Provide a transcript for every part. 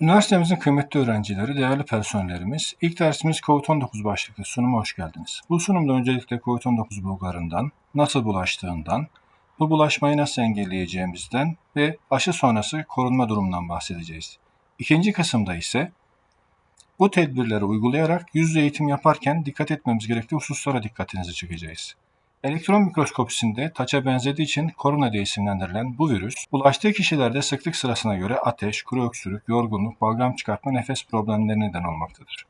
Üniversitemizin kıymetli öğrencileri, değerli personellerimiz, ilk dersimiz COVID-19 başlıklı sunuma hoş geldiniz. Bu sunumda öncelikle COVID-19 bulgarından, nasıl bulaştığından, bu bulaşmayı nasıl engelleyeceğimizden ve aşı sonrası korunma durumundan bahsedeceğiz. İkinci kısımda ise bu tedbirleri uygulayarak yüz eğitim yaparken dikkat etmemiz gerektiği hususlara dikkatinizi çekeceğiz. Elektron mikroskopisinde taça benzediği için korona diye isimlendirilen bu virüs, bulaştığı kişilerde sıklık sırasına göre ateş, kuru öksürük, yorgunluk, balgam çıkartma, nefes problemleri neden olmaktadır.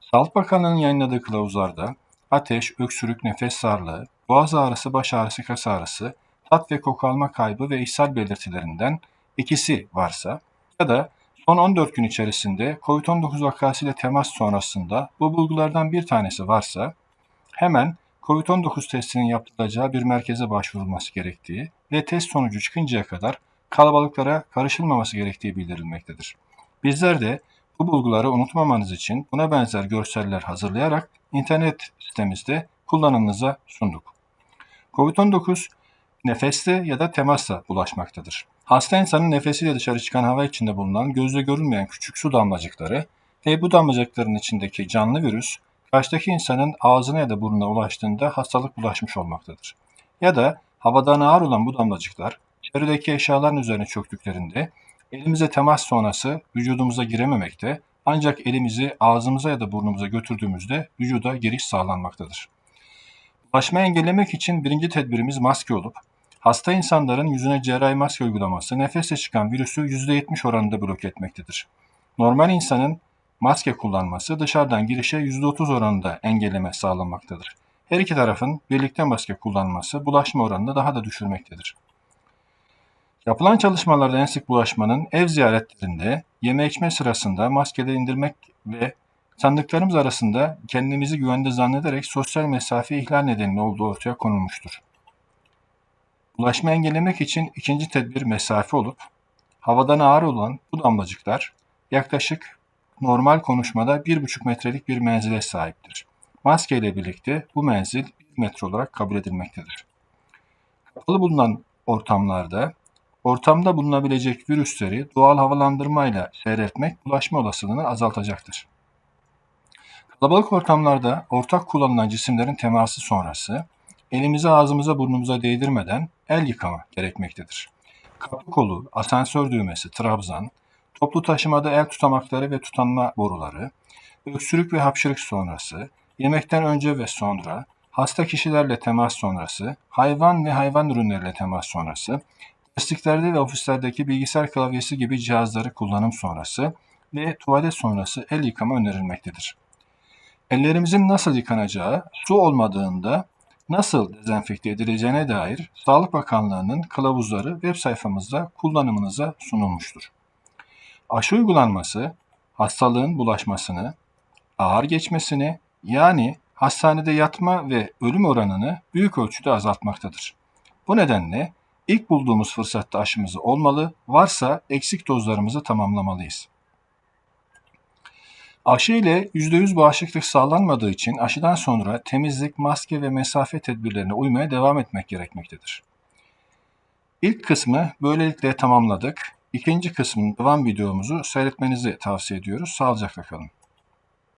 Sağlık Bakanlığı'nın yayınladığı kılavuzlarda ateş, öksürük, nefes sarlığı, boğaz ağrısı, baş ağrısı, kas ağrısı, tat ve koku alma kaybı ve ishal belirtilerinden ikisi varsa ya da son 14 gün içerisinde COVID-19 vakasıyla temas sonrasında bu bulgulardan bir tanesi varsa hemen COVID-19 testinin yapılacağı bir merkeze başvurulması gerektiği ve test sonucu çıkıncaya kadar kalabalıklara karışılmaması gerektiği bildirilmektedir. Bizler de bu bulguları unutmamanız için buna benzer görseller hazırlayarak internet sitemizde kullanımınıza sunduk. COVID-19 nefeste ya da temasla bulaşmaktadır. Hasta insanın nefesiyle dışarı çıkan hava içinde bulunan gözle görülmeyen küçük su damlacıkları ve bu damlacıkların içindeki canlı virüs karşıdaki insanın ağzına ya da burnuna ulaştığında hastalık bulaşmış olmaktadır. Ya da havadan ağır olan bu damlacıklar çevredeki eşyaların üzerine çöktüklerinde elimize temas sonrası vücudumuza girememekte ancak elimizi ağzımıza ya da burnumuza götürdüğümüzde vücuda giriş sağlanmaktadır. Bulaşmayı engellemek için birinci tedbirimiz maske olup hasta insanların yüzüne cerrahi maske uygulaması nefesle çıkan virüsü %70 oranında blok etmektedir. Normal insanın maske kullanması dışarıdan girişe %30 oranında engelleme sağlamaktadır. Her iki tarafın birlikte maske kullanması bulaşma oranını daha da düşürmektedir. Yapılan çalışmalarda en sık bulaşmanın ev ziyaretlerinde, yeme içme sırasında maskeleri indirmek ve sandıklarımız arasında kendimizi güvende zannederek sosyal mesafe ihlal nedeniyle olduğu ortaya konulmuştur. Bulaşma engellemek için ikinci tedbir mesafe olup, havadan ağır olan bu damlacıklar yaklaşık normal konuşmada 1,5 metrelik bir menzile sahiptir. Maske ile birlikte bu menzil 1 metre olarak kabul edilmektedir. Kapalı bulunan ortamlarda ortamda bulunabilecek virüsleri doğal havalandırmayla seyretmek bulaşma olasılığını azaltacaktır. Kalabalık ortamlarda ortak kullanılan cisimlerin teması sonrası elimizi ağzımıza burnumuza değdirmeden el yıkama gerekmektedir. Kapı kolu, asansör düğmesi, trabzan, toplu taşımada el tutamakları ve tutanma boruları, öksürük ve hapşırık sonrası, yemekten önce ve sonra, hasta kişilerle temas sonrası, hayvan ve hayvan ürünleriyle temas sonrası, Destekçilerde ve ofislerdeki bilgisayar klavyesi gibi cihazları kullanım sonrası ve tuvalet sonrası el yıkama önerilmektedir. Ellerimizin nasıl yıkanacağı, su olmadığında nasıl dezenfekte edileceğine dair Sağlık Bakanlığı'nın kılavuzları web sayfamızda kullanımınıza sunulmuştur. Aşı uygulanması hastalığın bulaşmasını, ağır geçmesini yani hastanede yatma ve ölüm oranını büyük ölçüde azaltmaktadır. Bu nedenle ilk bulduğumuz fırsatta aşımızı olmalı, varsa eksik dozlarımızı tamamlamalıyız. Aşı ile %100 bağışıklık sağlanmadığı için aşıdan sonra temizlik, maske ve mesafe tedbirlerine uymaya devam etmek gerekmektedir. İlk kısmı böylelikle tamamladık. İkinci kısmın devam videomuzu seyretmenizi tavsiye ediyoruz. Sağlıcakla kalın.